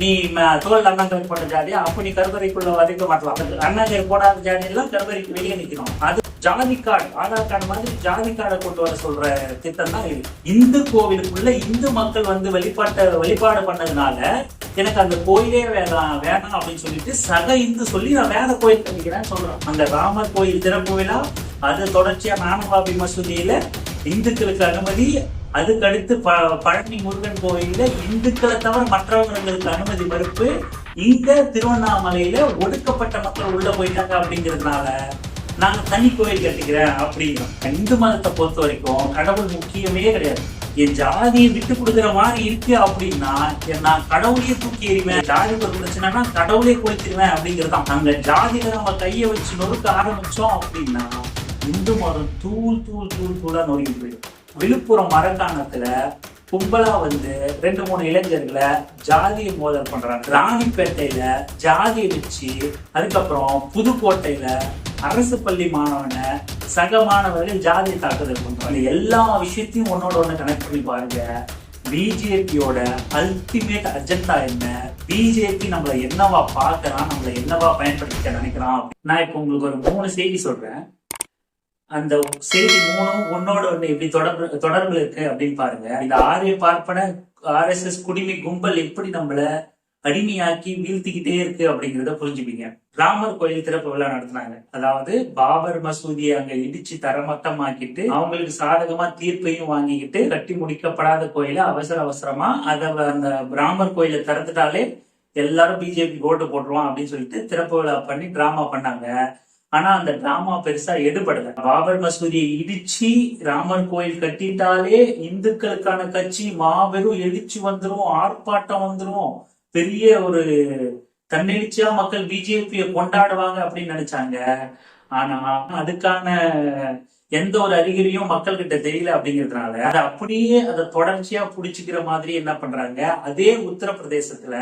நீ ம- தோல் அண்ணாங்கரை போட்ட ஜாதி அப்போ நீ கருவறைக்குள்ள வரைக்க மாட்டலாம். அண்ணாங்கரை போடாத ஜாதி எல்லாம் கருவறைக்கு வெளியே நிற்கணும். அது ஜாதி கார்டு ஆதார் கார்டு மாதிரி ஜாதி கார்டை கொண்டு வர சொல்ற திட்டம் தான் இது. இந்து கோவிலுக்குள்ள இந்து மக்கள் வந்து வழிபாட்ட வழிபாடு பண்ணதுனால எனக்கு அந்த கோயிலே வேணாம் வேணாம் அப்படின்னு சொல்லிட்டு சக இந்து சொல்லி நான் வேற கோயில் கட்டிக்கிறேன்னு சொல்றேன். அந்த ராமர் கோயில் திறப்பு விழா அது தொடர்ச்சியா நானபாபி மசூதியில இந்துக்களுக்கு அனுமதி அதுக்கடுத்து ப பழனி முருகன் கோயில்ல இந்துக்களை தவிர மற்றவர்களுக்கு அனுமதி மறுப்பு. இங்க திருவண்ணாமலையில ஒடுக்கப்பட்ட மக்கள் உள்ள போயிட்டாங்க அப்படிங்கிறதுனால நாங்க தனி கோயில் கட்டிக்கிறேன் அப்படிங்கிறோம் இந்து மதத்தை பொறுத்த வரைக்கும் கடவுள் முக்கியமே கிடையாது. என் ஜாதியை விட்டு கொடுக்குற மாதிரி இருக்கு அப்படின்னா என் நான் கடவுளையே தூக்கி எறிவேன் ஜாதி ஒரு பிரச்சனைனா கடவுளே கொளுத்திடுவேன் அப்படிங்கிறது தான் அங்க ஜாதியில நம்ம கையை வச்சு நொறுக்க ஆரம்பிச்சோம் அப்படின்னா இந்து மதம் தூள் தூள் தூள் தூளா நொறுக்கி போயிடும். விழுப்புரம் மரக்காணத்துல கும்பலா வந்து ரெண்டு மூணு இளைஞர்களை ஜாதியை மோதல் பண்றாங்க. ராணிப்பேட்டையில ஜாதியை வச்சு அதுக்கப்புறம் புதுக்கோட்டையில அரசு பள்ளி மாணவனை சக மாணவர்கள் ஜாதியை தாக்குதல் பண்றாங்க. எல்லா விஷயத்தையும் ஒன்னோட ஒண்ணு கனெக்ட் பண்ணி பாருங்க. பிஜேபியோட அல்டிமேட் அஜெண்டா என்ன? பிஜேபி நம்மளை என்னவா பார்க்கறான் நம்மளை என்னவா பயன்படுத்திக்க நினைக்கிறான் நான் இப்போ உங்களுக்கு ஒரு மூணு செய்தி சொல்றேன். அந்த செய்தி மூணும் ஒன்னோட ஒண்ணு எப்படி தொடர்பு தொடர்பு இருக்கு அப்படின்னு பாருங்க. இந்த ஆரிய பார்ப்பன ஆர்எஸ்எஸ் குடிமை கும்பல் எப்படி நம்மள அடிமையாக்கி வீழ்த்திக்கிட்டே இருக்கு அப்படிங்கிறத புரிஞ்சுப்பீங்க. ராமர் கோயில் திறப்பு விழா நடத்தினாங்க. அதாவது பாபர் மசூதியை அங்க இடிச்சு தரமட்டமாக்கிட்டு அவங்களுக்கு சாதகமா தீர்ப்பையும் வாங்கிக்கிட்டு கட்டி முடிக்கப்படாத கோயில அவசர அவசரமா அத அந்த ராமர் கோயிலை திறந்துட்டாலே எல்லாரும் பிஜேபி ஓட்டு போட்டுருவான் அப்படின்னு சொல்லிட்டு திறப்பு விழா பண்ணி டிராமா பண்ணாங்க. ஆனா அந்த டிராமா பெருசா எடுபடல. பாபர் மசூதியை இடிச்சு ராமர் கோயில் கட்டிட்டாலே இந்துக்களுக்கான கட்சி மாபெரும் எழுச்சி வந்துரும் ஆர்ப்பாட்டம் வந்துரும். பெரிய ஒரு தன்னெழுச்சியா மக்கள் பிஜேபியை கொண்டாடுவாங்க அப்படின்னு நினைச்சாங்க. ஆனா அதுக்கான எந்த ஒரு அறிகுறியும் மக்கள் கிட்ட தெரியல அப்படிங்கிறதுனால அதை அப்படியே அதை தொடர்ச்சியா புடிச்சுக்கிற மாதிரி என்ன பண்றாங்க? அதே உத்தரப்பிரதேசத்துல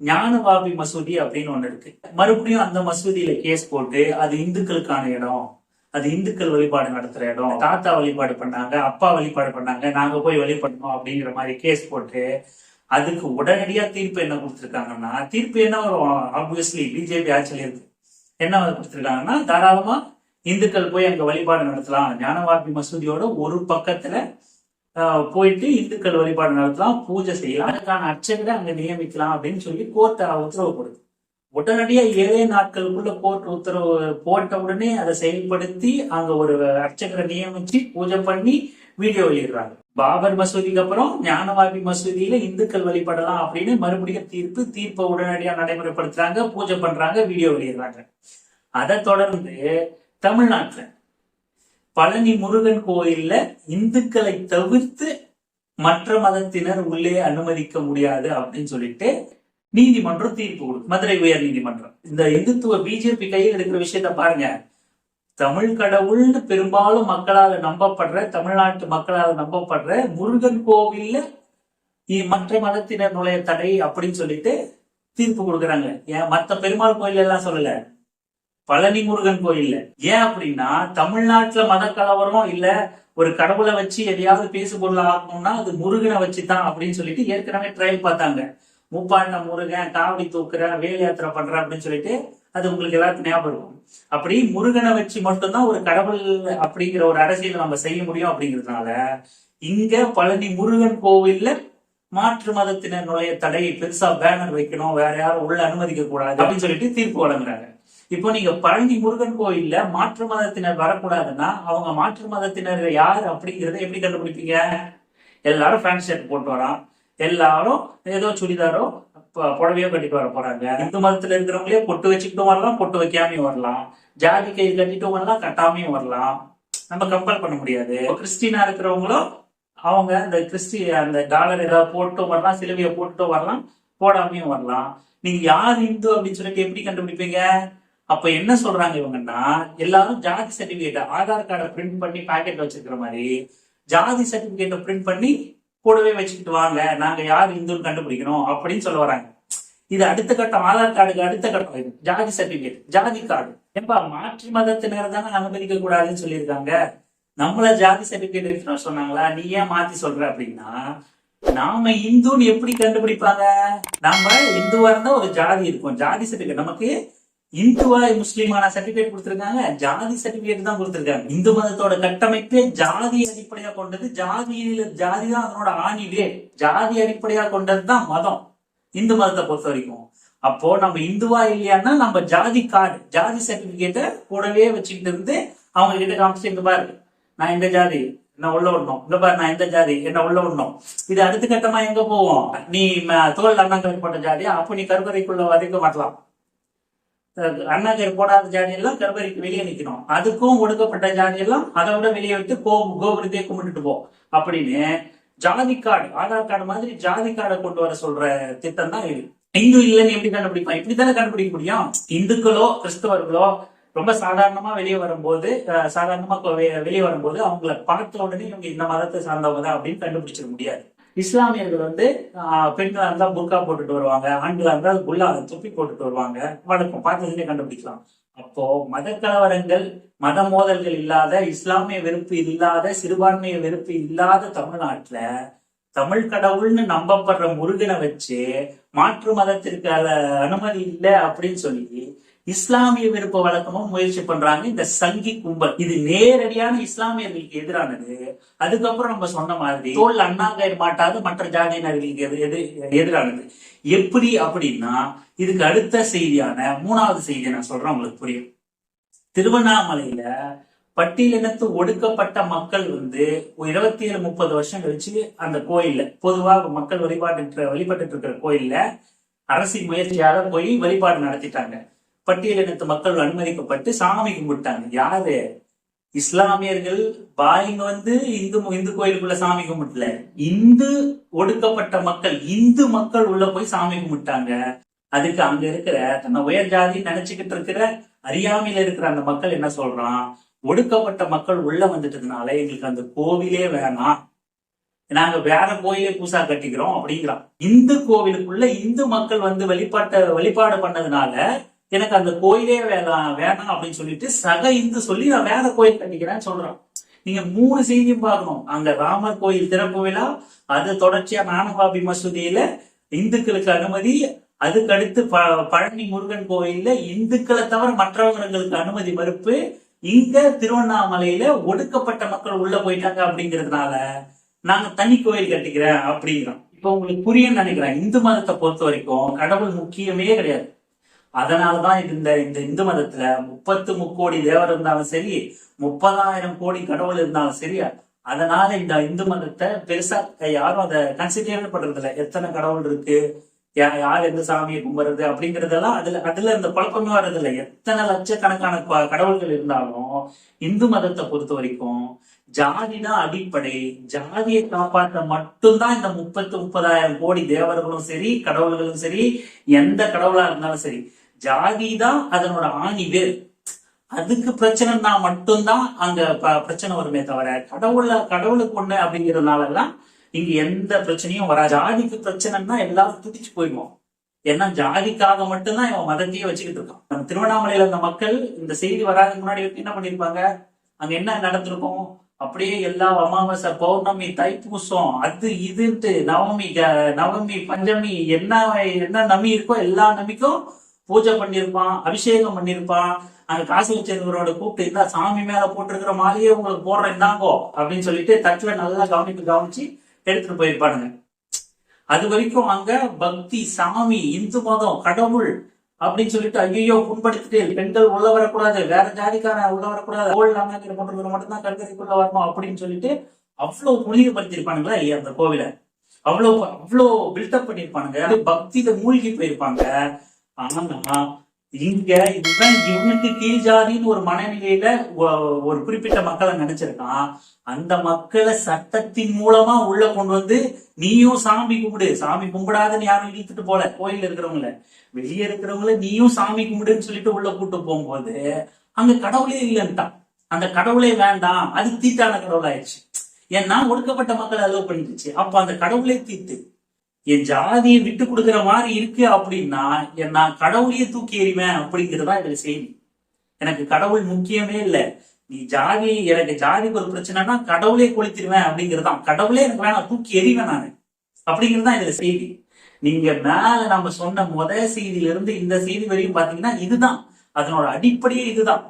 ஞானவாபி மசூதி அப்படின்னு ஒண்ணு இருக்கு. மறுபடியும் அந்த மசூதியில கேஸ் போட்டு அது இந்துக்களுக்கான இடம் அது இந்துக்கள் வழிபாடு நடத்துற இடம் தாத்தா வழிபாடு பண்ணாங்க அப்பா வழிபாடு பண்ணாங்க நாங்க போய் வழிபடணும் அப்படிங்கிற மாதிரி கேஸ் போட்டு அதுக்கு உடனடியா தீர்ப்பு என்ன கொடுத்துருக்காங்கன்னா தீர்ப்பு என்ன வரும்? ஆப்வியஸ்லி பிஜேபி ஆட்சியில் இருக்கு என்ன கொடுத்துருக்காங்கன்னா தாராளமா இந்துக்கள் போய் அங்க வழிபாடு நடத்தலாம். ஞானவாபி மசூதியோட ஒரு பக்கத்துல போயிட்டு இந்துக்கள் வழிபாடு நடத்தலாம் பூஜை செய்யலாம். அதுக்கான அர்ச்சகரை அங்க நியமிக்கலாம் அப்படின்னு சொல்லி கோர்ட் உத்தரவு கொடுக்கு உடனடியா ஏழே நாட்களுக்குள்ள கோர்ட் உத்தரவு போட்ட உடனே அதை செயல்படுத்தி அங்க ஒரு அர்ச்சகரை நியமிச்சு பூஜை பண்ணி வீடியோ வெளியிடுறாங்க. பாபர் மசூதிக்கு அப்புறம் ஞானவாபி மசூதியில இந்துக்கள் வழிபடலாம் அப்படின்னு மறுபடியும் தீர்ப்பு தீர்ப்பை உடனடியா நடைமுறைப்படுத்துறாங்க பூஜை பண்றாங்க வீடியோ வெளியிடுறாங்க. அதை தொடர்ந்து தமிழ்நாட்டுல பழனி முருகன் கோயில்ல இந்துக்களை தவிர்த்து மற்ற மதத்தினர் உள்ளே அனுமதிக்க முடியாது அப்படின்னு சொல்லிட்டு நீதிமன்றம் தீர்ப்பு கொடுக்கும். மதுரை உயர் நீதிமன்றம். இந்த இந்துத்துவ பிஜேபி கையில் எடுக்கிற விஷயத்த பாருங்க. தமிழ் கடவுள்னு பெரும்பாலும் மக்களால் நம்பப்படுற தமிழ்நாட்டு மக்களால் நம்பப்படுற முருகன் கோவில்ல இ- மற்ற மதத்தினர் நுழைய தடை அப்படின்னு சொல்லிட்டு தீர்ப்பு கொடுக்குறாங்க. ஏன்? மத்த பெருமாள் கோயில் எல்லாம் சொல்லல. பழனி முருகன் கோயில்ல. ஏன் அப்படின்னா தமிழ்நாட்டுல மத கலவரம் இல்ல ஒரு கடவுளை வச்சு எதையாவது பேசு பொருள் ஆகணும்னா அது முருகனை வச்சுதான் அப்படின்னு சொல்லிட்டு ஏற்கனவே ட்ரையல் பார்த்தாங்க. முப்பாண்ட முருகன் காவடி தூக்குறேன் வேல் யாத்திரை பண்ற அப்படின்னு சொல்லிட்டு அது உங்களுக்கு எல்லாருக்கும் ஞாபகம் இருக்கும். அப்படி முருகனை வச்சு மட்டும்தான் ஒரு கடவுள் அப்படிங்கிற ஒரு அரசியலை நம்ம செய்ய முடியும் அப்படிங்கிறதுனால இங்க பழனி முருகன் கோவில்ல மாற்று மதத்தினர் நுழைய தடை பெருசா பேனர் வைக்கணும் வேற யாரும் உள்ள அனுமதிக்க கூடாது அப்படின்னு சொல்லிட்டு தீர்ப்பு வழங்குறாங்க இப்போ நீங்க பழனி முருகன் கோயில்ல மாற்று மதத்தினர் வரக்கூடாதுன்னா அவங்க மாற்று மதத்தினர் யார் அப்படிங்கிறத எப்படி கண்டுபிடிப்பீங்க? எல்லாரும் ஃபேன் ஷர்ட் போட்டு வரான் எல்லாரும் ஏதோ சுடிதாரோ புடவையோ கட்டிட்டு வர போறாங்க. இந்து மதத்துல இருக்கிறவங்களே பொட்டு வச்சுக்கிட்டும் வரலாம் பொட்டு வைக்காமையும் வரலாம். ஜாதி கை கட்டிட்டும் வரலாம் கட்டாமையும் வரலாம். நம்ம கம்பல் பண்ண முடியாது. கிறிஸ்டினா இருக்கிறவங்களும் அவங்க அந்த கிறிஸ்டி அந்த டாலர் ஏதாவது போட்டும் வரலாம் சிலுவையை போட்டுட்டும் வரலாம் போடாமையும் வரலாம். நீங்க யார் இந்து அப்படின்னு சொல்லிட்டு எப்படி கண்டுபிடிப்பீங்க? அப்ப என்ன சொல்றாங்க இவங்கன்னா எல்லாரும் ஜாதி சர்டிபிகேட் ஆதார் கார்டை பிரிண்ட் பண்ணி பாக்கெட்ல வச்சிருக்கிற மாதிரி ஜாதி சர்டிபிகேட்டை பிரிண்ட் பண்ணி கூடவே வச்சுக்கிட்டு வாங்க நாங்க யார் இந்துன்னு கண்டுபிடிக்கணும் அப்படின்னு சொல்ல வராங்க. இது அடுத்த கட்டம் ஆதார் கார்டுக்கு அடுத்த கட்டம் இது. ஜாதி சர்டிபிகேட் ஜாதி கார்டு ஏன்பா மாற்று மதத்தினர் தானே அனுமதிக்க கூடாதுன்னு சொல்லியிருக்காங்க? நம்மள ஜாதி சர்டிபிகேட் இருக்கணும் சொன்னாங்களா? நீ ஏன் மாத்தி சொல்ற அப்படின்னா நாம இந்துன்னு எப்படி கண்டுபிடிப்பாங்க? நாம இந்துவா இருந்தா ஒரு ஜாதி இருக்கும். ஜாதி சர்டிபிகேட் நமக்கு இந்துவா முஸ்லீமான சர்டிபிகேட் கொடுத்திருக்காங்க. ஜாதி சர்டிபிகேட் தான் கொடுத்திருக்காங்க. இந்து மதத்தோட கட்டமைப்பே ஜாதி அடிப்படையா கொண்டது. ஜாதியில ஜாதி தான் அதனோட ஆணிவே ஜாதி அடிப்படையா கொண்டது தான் மதம். இந்து மதத்தை பொறுத்த வரைக்கும். அப்போ நம்ம இந்துவா இல்லையான்னா நம்ம ஜாதி கார்டு ஜாதி சர்டிபிகேட்டை கூடவே வச்சுக்கிட்டு இருந்து அவங்க கிட்ட காமிச்சு இந்த பாரு. நான் இந்த ஜாதி? என்ன உள்ள விடணும். இந்த பாரு நான் இந்த ஜாதி? என்ன உள்ள விடணும்? இது அடுத்த கட்டமா எங்க போவோம்? நீ ம- தோல் அண்ணாங்கரை போட்ட ஜாதி அப்போ நீ கருவறைக்குள்ள வதைக்க மாட்டலாம் அண்ணாச்சர் போடாத ஜாதி எல்லாம் கருவறைக்கு வெளியே நிற்கணும் அதுக்கும் ஒடுக்கப்பட்ட ஜாதி எல்லாம் அதை விட வெளியே விட்டு கோ கோபுரத்தையே கும்பிட்டுட்டு போ. அப்படின்னு ஜாதி கார்டு ஆதார் கார்டு மாதிரி ஜாதி கார்டை கொண்டு வர சொல்ற திட்டம் தான் இது. இந்து இல்லைன்னு எப்படி கண்டுபிடிப்பான் இப்படித்தானே கண்டுபிடிக்க முடியும்? இந்துக்களோ கிறிஸ்தவர்களோ ரொம்ப சாதாரணமா வெளியே வரும்போது அஹ், சாதாரணமா வெளியே வரும்போது அவங்கள பார்த்த உடனே இவங்க இந்த மதத்தை சார்ந்தவங்க தான் அப்படின்னு கண்டுபிடிச்சிட முடியாது. இஸ்லாமியர்கள் வந்து ஆஹ், இருந்தால் இருந்தா புர்கா போட்டுட்டு வருவாங்க ஆண்களாக இருந்தால் குல்லா தொப்பி போட்டுட்டு வருவாங்க. வழக்கம் பார்த்ததுலேயே கண்டுபிடிக்கலாம். அப்போ மத கலவரங்கள் மத மோதல்கள் இல்லாத இஸ்லாமிய வெறுப்பு இல்லாத சிறுபான்மைய வெறுப்பு இல்லாத தமிழ்நாட்டுல தமிழ் கடவுள்னு நம்பப்படுற முருகனை வச்சு மாற்று மதத்திற்கு அனுமதி இல்லை அப்படின்னு சொல்லி இஸ்லாமிய விருப்ப வழக்கமும் முயற்சி பண்றாங்க. இந்த சங்கி கும்பல் இது நேரடியான இஸ்லாமியர்களுக்கு எதிரானது. அதுக்கப்புறம் நம்ம சொன்ன மாதிரி தோல் அண்ணாங்கயிர் மாட்டாது மற்ற ஜாதியினர்களுக்கு எது எது எதிரானது. எப்படி அப்படின்னா இதுக்கு அடுத்த செய்தியான மூணாவது செய்தியை நான் சொல்றேன் உங்களுக்கு புரியும். திருவண்ணாமலையில பட்டியலினத்து ஒடுக்கப்பட்ட மக்கள் வந்து இருபத்தி ஏழு முப்பது வருஷம் கழிச்சு அந்த கோயில்ல பொதுவாக மக்கள் வழிபாட்டு வழிபட்டு இருக்கிற கோயில்ல அரசின் முயற்சியாக போய் வழிபாடு நடத்திட்டாங்க. பட்டியலினத்து மக்கள் அனுமதிக்கப்பட்டு சாமி கும்பிட்டாங்க. யாரு? இஸ்லாமியர்கள் பாய்ங்க வந்து இந்து இந்து கோயிலுக்குள்ள சாமி கும்பிட்டல இந்து ஒடுக்கப்பட்ட மக்கள் இந்து மக்கள் உள்ள போய் சாமி கும்பிட்டாங்க. அதுக்கு அங்க இருக்கிற தன்னை உயர் ஜாதி நினைச்சுக்கிட்டு இருக்கிற அறியாமையில இருக்கிற அந்த மக்கள் என்ன சொல்றான்? ஒடுக்கப்பட்ட மக்கள் உள்ள வந்துட்டதுனால எங்களுக்கு அந்த கோவிலே வேணாம். நாங்க வேற கோயிலே பூசா கட்டிக்கிறோம் அப்படிங்கிறான். இந்து கோவிலுக்குள்ள இந்து மக்கள் வந்து வழிபாட்ட வழிபாடு பண்ணதுனால எனக்கு அந்த கோயிலே வேணாம் வேணாம் அப்படின்னு சொல்லிட்டு சக இந்து சொல்லி நான் வேற கோயில் கட்டிக்கிறேன்னு சொல்றான். நீங்க மூணு செய்தியும் பார்க்கணும். அங்க ராமர் கோயில் திறப்பு விழா அது தொடர்ச்சியா நானபாபி மசூதியில இந்துக்களுக்கு அனுமதி அதுக்கடுத்து ப- பழனி முருகன் கோயில்ல இந்துக்களை தவிர மற்றவர்களுக்கு அனுமதி மறுப்பு. இங்க திருவண்ணாமலையில ஒடுக்கப்பட்ட மக்கள் உள்ள போயிட்டாங்க அப்படிங்கிறதுனால நாங்க தனி கோயில் கட்டிக்கிறேன் அப்படிங்கிறோம் இப்ப உங்களுக்கு புரியும்னு நினைக்கிறேன். இந்து மதத்தை பொறுத்த வரைக்கும் கடவுள் முக்கியமே கிடையாது. அதனாலதான் இந்த இந்த இந்து மதத்துல முப்பத்து முக்கோடி தேவர் இருந்தாலும் சரி முப்பதாயிரம் கோடி கடவுள் இருந்தாலும் சரி அதனால இந்த இந்து மதத்தை பெருசா யாரும் அதை கன்சிடர் பண்றது எத்தனை கடவுள் இருக்கு? யா- யார் எந்த சாமியை கும்பிடுறது அப்படிங்கறதெல்லாம் அதுல அதுல இந்த குழப்பமே வர்றது எத்தனை லட்சக்கணக்கான கடவுள்கள் இருந்தாலும் இந்து மதத்தை பொறுத்த வரைக்கும் ஜாதி தான் அடிப்படை. ஜாதியை காப்பாற்ற மட்டும்தான் இந்த முப்பத்து முப்பதாயிரம் கோடி தேவர்களும் சரி கடவுள்களும் சரி எந்த கடவுளா இருந்தாலும் சரி ஜாதி தான் அதனோட ஆணி வேர் அதுக்கு பிரச்சனைனா மட்டும்தான் அங்க ப- பிரச்சனை வருமே தவிர கடவுள கடவுளுக்கு ஒண்ணு அப்படிங்கறதுனால எல்லாம் இங்க எந்த பிரச்சனையும் வராது. ஜாதிக்கு பிரச்சனைன்னா எல்லாரும் துடிச்சு போயிடுவோம். ஏன்னா ஜாதிக்காக மட்டும்தான் இவன் மதத்தையே வச்சுக்கிட்டு இருக்கான். நம்ம திருவண்ணாமலையில இருந்த மக்கள் இந்த செய்தி வராதுக்கு முன்னாடி என்ன பண்ணிருப்பாங்க அங்க என்ன நடந்திருக்கும்? அப்படியே எல்லா அமாவாசை பௌர்ணமி தைப்பூசம் அது இதுன்ட்டு நவமி க- நவமி பஞ்சமி என்ன என்ன நம்பி இருக்கோ எல்லா நம்பிக்கும் பூஜை பண்ணியிருப்பான் அபிஷேகம் பண்ணியிருப்பான். அங்க காசு வச்சிருக்கிறவரோட கூப்பிட்டு இருந்தா சாமி மேல போட்டிருக்கிற மாதிரியே உங்களுக்கு போடுறேன் இந்தாங்கோ அப்படின்னு சொல்லிட்டு தட்டுல நல்லா கவனிப்பு கவனிச்சு எடுத்துட்டு போயிருப்பானுங்க. அது வரைக்கும் அங்க பக்தி சாமி இந்து மதம் கடவுள் அப்படின்னு சொல்லிட்டு ஐயோ புண்படுத்திட்டு பெண்கள் உள்ள வரக்கூடாது வேற ஜாதிக்காரன் உள்ள வரக்கூடாது கோவில் அண்ணாக்கிற போன்றவங்க மட்டும்தான் கருக்கரைக்குள்ள வரணும் அப்படின்னு சொல்லிட்டு அவ்வளவு புனிதப்படுத்திருப்பானுங்களா இல்லையா அந்த கோவிலை. அவ்வளவு அவ்வளவு பில்டப் பண்ணிருப்பானுங்க அது பக்தியில மூழ்கி போயிருப்பாங்க. ஆனா இங்க இதுதான் இவனுக்கு கீழ் ஜாதின்னு ஒரு மனநிலையில ஒ- ஒரு குறிப்பிட்ட மக்களை நினைச்சிருக்கான் அந்த மக்களை சட்டத்தின் மூலமா உள்ள கொண்டு வந்து நீயும் சாமி கும்பிடு. சாமி கும்பிடாதன்னு யாரும் இழுத்துட்டு போல. கோயில் இருக்கிறவங்கள. வெளியே இருக்கிறவங்கள நீயும் சாமி கும்பிடுன்னு சொல்லிட்டு உள்ள கூட்டு போகும்போது அங்க கடவுளே இல்லைன்ட்டான் அந்த கடவுளே வேண்டாம். அது தீட்டான கடவுள் ஆயிடுச்சு ஏன்னா ஒடுக்கப்பட்ட மக்கள் அலோவ் பண்ணிடுச்சு. அப்ப அந்த கடவுளே தீத்து என் ஜாதியை விட்டு கொடுக்குற மாதிரி இருக்கு அப்படின்னா என் நான் கடவுளையே தூக்கி எறிவேன் அப்படிங்கிறதா எனக்கு செய்தி. எனக்கு கடவுள் முக்கியமே இல்ல. நீ ஜாதி எனக்கு ஜாதிக்கு ஒரு பிரச்சனைனா கடவுளே கொளுத்திடுவேன் அப்படிங்கிறதான் கடவுளே எனக்கு வேணாம் தூக்கி எறிவேன் நான். அப்படிங்கிறது தான் இதுல செய்தி. நீங்க மேல நம்ம சொன்ன முத செய்தியில இருந்து இந்த செய்தி வரையும் பாத்தீங்கன்னா இதுதான். அதனோட அடிப்படையே இதுதான்.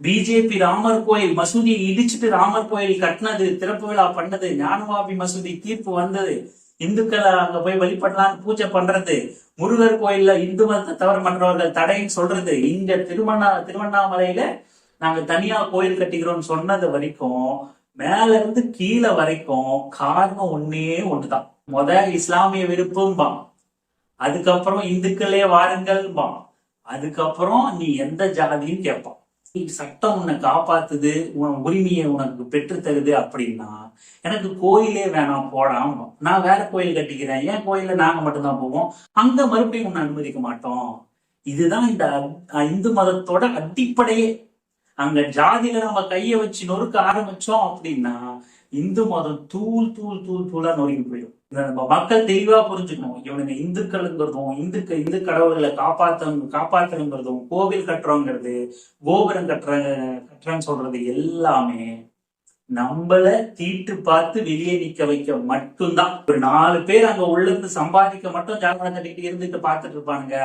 பிஜேபி ராமர் கோயில் மசூதியை இடிச்சுட்டு ராமர் கோயில் கட்டினது திறப்பு விழா பண்ணது ஞானவாபி மசூதி தீர்ப்பு வந்தது இந்துக்களை அங்க போய் வழிபடலாம்னு பூஜை பண்றது முருகர் கோயில்ல இந்து மதத்தை தவறு பண்றவர்கள் தடைன்னு சொல்றது இங்க திருவண்ணா திருவண்ணாமலையில நாங்க தனியா கோயில் கட்டிக்கிறோம்னு சொன்னது வரைக்கும் மேல இருந்து கீழே வரைக்கும் காரணம் ஒன்னே ஒண்ணுதான். முத இஸ்லாமிய விருப்பம்பா அதுக்கப்புறம் இந்துக்களே வாருங்கள்பாம் அதுக்கப்புறம் நீ எந்த ஜாதின்னு கேட்பான். சட்டம் உன்னை காப்பாத்துது உன் உரிமையை உனக்கு பெற்று தருது அப்படின்னா எனக்கு கோயிலே வேணாம் போடாம நான் வேற கோயில் கட்டிக்கிறேன். ஏன் கோயில்ல நாங்க மட்டும்தான் போவோம்? அங்க மறுபடியும் உன்னை அனுமதிக்க மாட்டோம். இதுதான் இந்த இந்து மதத்தோட அடிப்படையே. அங்க ஜாதியில நம்ம கைய வச்சு நொறுக்க ஆரம்பிச்சோம் அப்படின்னா இந்து மதம் தூள் தூள் தூள் தூளா நொறுக்கி போயிடும். நம்ம மக்கள் தெளிவா புரிஞ்சுக்கணும். இவனுங்க இந்துக்கள்ங்கிறதும் இந்துக்க இந்து கடவுள்களை காப்பாத்த காப்பாத்துறங்கிறதும் கோவில் கட்டுறோங்கிறது கோபுரம் கட்டுற கட்டுறேன்னு சொல்றது எல்லாமே நம்மள தீட்டு பார்த்து வெளியே நிக்க வைக்க மட்டும்தான். ஒரு நாலு பேர் அங்க உள்ள இருந்து சம்பாதிக்க மட்டும் ஜாகரம் கட்டிட்டு இருந்துட்டு பார்த்துட்டு இருப்பானுங்க.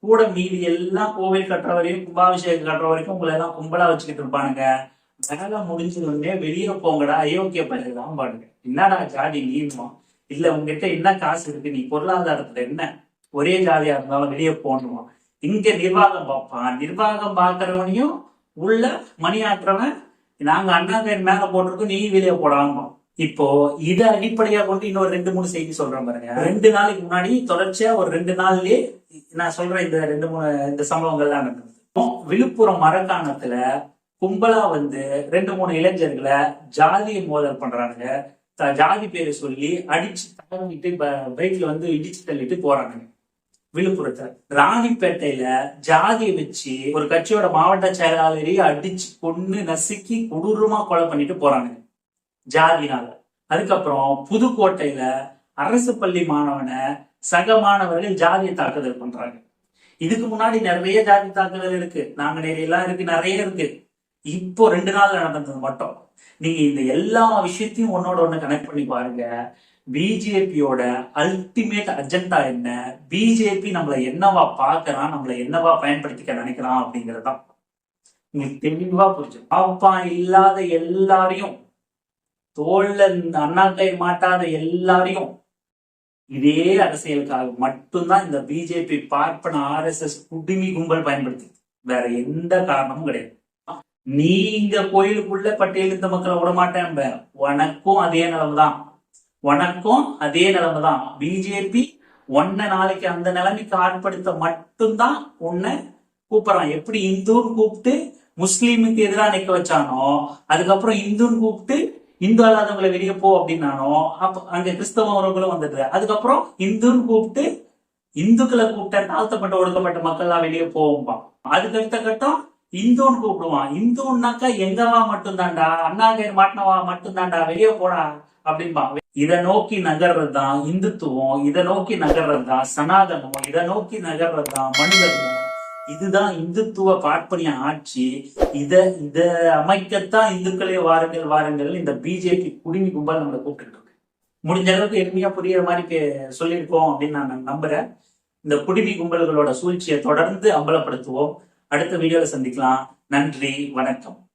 கூட மீதி எல்லாம் கோவில் கட்டுற வரையும் கும்பாபிஷேகம் கட்டுற வரைக்கும் உங்களை எல்லாம் கும்பலா வச்சுக்கிட்டு இருப்பானுங்க. வேலை முடிஞ்சதுன்னே வெளியே போங்கடா. அயோக்கிய பயிர் தான் பாடுங்க. என்னடா ஜாதி நீமா இல்ல உங்ககிட்ட என்ன காசு இருக்கு? நீ பொருளாதாரத்துல என்ன? ஒரே ஜாதியா இருந்தாலும் வெளியே போகணுமா? இங்க நிர்வாகம் பார்ப்பான். நிர்வாகம் பார்க்கறவனையும் உள்ள மணியாற்றவன் நாங்க அண்ணா பேர் மேல போட்டிருக்கோம் நீ வெளியே போடாம. இப்போ இதை அடிப்படையா கொண்டு இன்னொரு ரெண்டு மூணு செய்தி சொல்றேன் பாருங்க. ரெண்டு நாளைக்கு முன்னாடி தொடர்ச்சியா ஒரு ரெண்டு நாள்லயே நான் சொல்றேன் இந்த ரெண்டு மூணு இந்த சம்பவங்கள்லாம் நடந்தது விழுப்புரம் மரக்காணத்துல கும்பலா வந்து ரெண்டு மூணு இளைஞர்களை ஜாதி மோதல் பண்றாங்க ஜாதி பேரை சொல்லி அடிச்சு தள்ளிட்டு பைக்ல வந்து இடிச்சு தள்ளிட்டு போறாங்க விழுப்புரத்துல ராணிப்பேட்டையில ஜாதியை வச்சு ஒரு கட்சியோட மாவட்ட செயலாளரையே அடிச்சு கொன்னு நசுக்கி கொடூரமா கொலை பண்ணிட்டு போறாங்க ஜாதினால. அதுக்கப்புறம் புதுக்கோட்டையில அரசு பள்ளி மாணவனை சக மாணவர்கள் ஜாதியை தாக்குதல் பண்றாங்க. இதுக்கு முன்னாடி நிறைய ஜாதி தாக்குதல் இருக்கு. நாங்குநேரி எல்லாம் இருக்கு நிறைய இருக்கு. இப்போ ரெண்டு நாள் நடந்தது மட்டும். நீங்க இந்த எல்லா விஷயத்தையும் ஒன்னோட ஒண்ணு கனெக்ட் பண்ணி பாருங்க. பிஜேபியோட அல்டிமேட் அஜெண்டா என்ன? பிஜேபி நம்மள என்னவா பார்க்கறான்? நம்மள என்னவா பயன்படுத்திக்க நினைக்கிறான் அப்படிங்கறதுதான். உங்களுக்கு தெளிவா புரிஞ்சு பாப்பா இல்லாத எல்லாரையும் தோல்ல அண்ணாக்கை மாட்டாத எல்லாரையும் இதே அரசியலுக்காக மட்டும்தான் இந்த பிஜேபி பார்ப்பன ஆர்எஸ்எஸ் குடிமி கும்பல் பயன்படுத்தி வேற எந்த காரணமும் கிடையாது. நீங்க கோயிலுக்குள்ள பட்டியலிருந்த மக்களை விட மாட்டேன் உனக்கும் அதே நிலவுதான். உனக்கும் அதே நிலைமைதான். பிஜேபி உன்னை நாளைக்கு அந்த நிலைமைக்கு ஆட்படுத்த மட்டும்தான் உன்னை கூப்பிடுறான். எப்படி இந்துன்னு கூப்பிட்டு முஸ்லீமுக்கு எதிராக நிக்க வச்சானோ அதுக்கப்புறம் இந்துன்னு கூப்பிட்டு இந்து அல்லாதவங்களை வெளியே போ அப்படின்னானோ அப்ப அங்க கிறிஸ்தவர்களும் வந்துடுது அதுக்கப்புறம் இந்துன்னு கூப்பிட்டு இந்துக்களை கூப்பிட்ட தாழ்த்தப்பட்ட ஒடுக்கப்பட்ட மக்கள்லாம் வெளியே போவோம்பான் அதுக்கு அடுத்த கட்டம் இந்துன்னு கூப்பிடுவான். இந்துன்னாக்கா எங்கவா மட்டும்தான்டா அண்ணாகர் மாட்டினவா மட்டும்தான்டா வெளியே போடா அப்படின்பா இதை நோக்கி நகர்றது தான் இந்துத்துவம் இதை நோக்கி நகர்றது தான் சனாதனம் இதை நோக்கி நகர்றது தான் மனிதர்மம்? இதுதான் இந்துத்துவ பார்ப்பனிய ஆட்சி. இத இத அமைக்கத்தான் இந்துக்களே வாருங்கள் வாருங்கள் இந்த பிஜேபி குடிமி கும்பல் நம்மளை கூப்பிட்டு இருக்கு. முடிஞ்ச அளவுக்கு எளிமையா புரியுற மாதிரி சொல்லியிருக்கோம் அப்படின்னு நான் நம்புறேன். இந்த குடிமி கும்பல்களோட சூழ்ச்சியை தொடர்ந்து அம்பலப்படுத்துவோம். அடுத்த வீடியோல சந்திக்கலாம். நன்றி வணக்கம்.